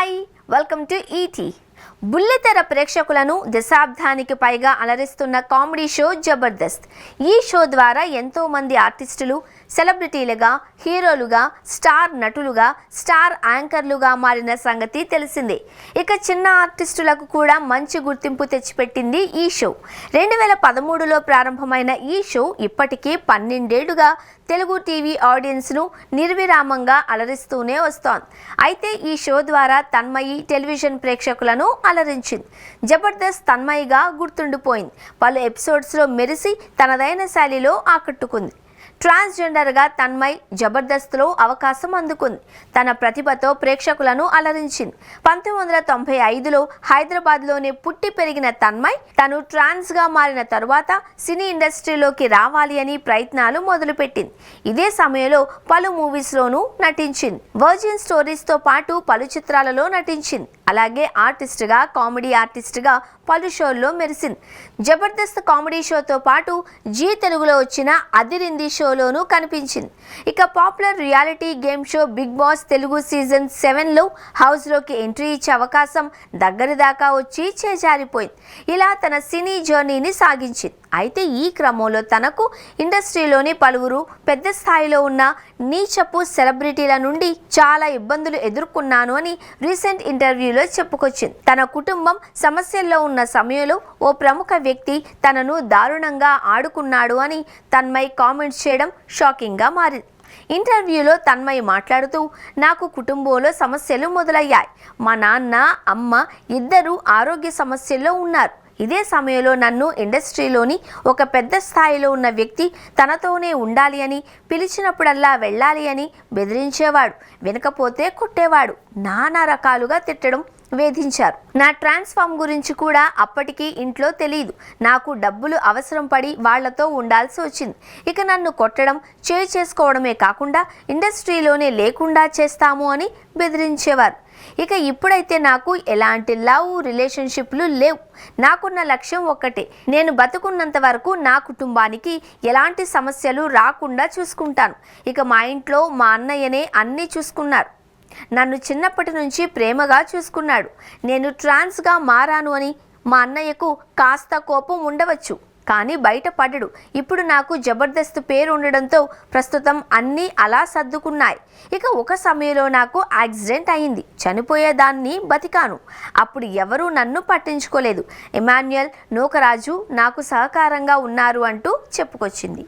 Hi, welcome to ET. బుల్లితెర ప్రేక్షకులను దశాబ్దానికి పైగా అలరిస్తున్న కామెడీ షో జబర్దస్త్. ఈ షో ద్వారా ఎంతో మంది ఆర్టిస్టులు సెలబ్రిటీలుగా హీరోలుగా స్టార్ నటులుగా స్టార్ యాంకర్లుగా మారిన సంగతి తెలిసిందే. ఇక చిన్న ఆర్టిస్టులకు కూడా మంచి గుర్తింపు తెచ్చిపెట్టింది ఈ షో. రెండు వేల పదమూడులో ప్రారంభమైన ఈ షో ఇప్పటికీ పన్నెండేళ్ళుగా తెలుగు టీవీ ఆడియన్స్ను నిర్విరామంగా అలరిస్తూనే వస్తోంది. అయితే ఈ షో ద్వారా తన్మయి టెలివిజన్ ప్రేక్షకులను అలరించింది. జబర్దస్త్ తన్మయిగా గుర్తుండిపోయింది. పలు ఎపిసోడ్స్లో మెరిసి తనదైన శైలిలో ఆకట్టుకుంది. ట్రాన్స్జెండర్గా తన్మయ్ జబర్దస్త్లో అవకాశం అందుకుంది. తన ప్రతిభతో ప్రేక్షకులను అలరించింది. పంతొమ్మిది వందల తొంభై ఐదులో హైదరాబాద్లోనే పుట్టి పెరిగిన తన్మయ్ తను ట్రాన్స్గా మారిన తరువాత సినీ ఇండస్ట్రీలోకి రావాలి అని ప్రయత్నాలు మొదలుపెట్టింది. ఇదే సమయంలో పలు మూవీస్లోనూ నటించింది. వర్జిన్ స్టోరీస్తో పాటు పలు చిత్రాలలో నటించింది. అలాగే ఆర్టిస్ట్గా కామెడీ ఆర్టిస్ట్గా పలు షోల్లో మెరిసింది. జబర్దస్త్ కామెడీ షోతో పాటు జీ తెలుగులో వచ్చిన అదిరింది షోలోనూ కనిపించింది. ఇక popular reality game show Bigg Boss Telugu season సెవెన్లో హౌస్లోకి ఎంట్రీ ఇచ్చే అవకాశం దగ్గర దాకా వచ్చి చేజారిపోయింది. ఇలా తన సినీ జర్నీని సాగించింది. అయితే ఈ క్రమంలో తనకు ఇండస్ట్రీలోని పలువురు పెద్ద స్థాయిలో ఉన్న నీచపు సెలబ్రిటీల నుండి చాలా ఇబ్బందులు ఎదుర్కొన్నాను అని రీసెంట్ ఇంటర్వ్యూలో చెప్పుకొచ్చింది. తన కుటుంబం సమస్యల్లో ఉన్న సమయంలో ఓ ప్రముఖ వ్యక్తి తనను దారుణంగా ఆడుకున్నాడు అని తన్మయ్ కామెంట్స్ చేయడం షాకింగ్గా మారింది. ఇంటర్వ్యూలో తన్మయ్ మాట్లాడుతూ నాకు కుటుంబంలో సమస్యలు మొదలయ్యాయి. మా నాన్న అమ్మ ఇద్దరు ఆరోగ్య సమస్యల్లో ఉన్నారు. ఇదే సమయంలో నన్ను ఇండస్ట్రీలోని ఒక పెద్ద స్థాయిలో ఉన్న వ్యక్తి తనతోనే ఉండాలి అని పిలిచినప్పుడల్లా వెళ్ళాలి అని బెదిరించేవాడు. వినకపోతే కొట్టేవాడు. నానా రకాలుగా తిట్టడం వేధించారు. నా ట్రాన్స్ఫార్మ్ గురించి కూడా అప్పటికి ఇంట్లో తెలియదు నాకు డబ్బులు అవసరం పడి వాళ్ళతో ఉండాల్సి వచ్చింది. ఇక నన్ను కొట్టడం చేయి చేసుకోవడమే కాకుండా ఇండస్ట్రీలోనే లేకుండా చేస్తాము అని బెదిరించేవారు. ఇక ఇప్పుడైతే నాకు ఎలాంటి లవ్ రిలేషన్షిప్లు లేవు. నాకున్న లక్ష్యం ఒక్కటే. నేను బతుకున్నంత వరకు నా కుటుంబానికి ఎలాంటి సమస్యలు రాకుండా చూసుకుంటాను. ఇక మా ఇంట్లో మా అన్నయ్యనే అన్నీ చూసుకున్నారు. నన్ను చిన్నప్పటి నుంచి ప్రేమగా చూసుకున్నాడు. నేను ట్రాన్స్గా మారాను అని మా అన్నయ్యకు కాస్త కోపం ఉండవచ్చు కానీ బయటపడడు. ఇప్పుడు నాకు జబర్దస్త్ పేరు ఉండడంతో ప్రస్తుతం అన్నీ అలా సర్దుకున్నాయి. ఇక ఒక సమయంలో నాకు యాక్సిడెంట్ అయింది చనిపోయేదాన్ని బతికాను. అప్పుడు ఎవరూ నన్ను పట్టించుకోలేదు. ఇమాన్యుయల్ నూకరాజు నాకు సహకారంగా ఉన్నారు అంటూ చెప్పుకొచ్చింది.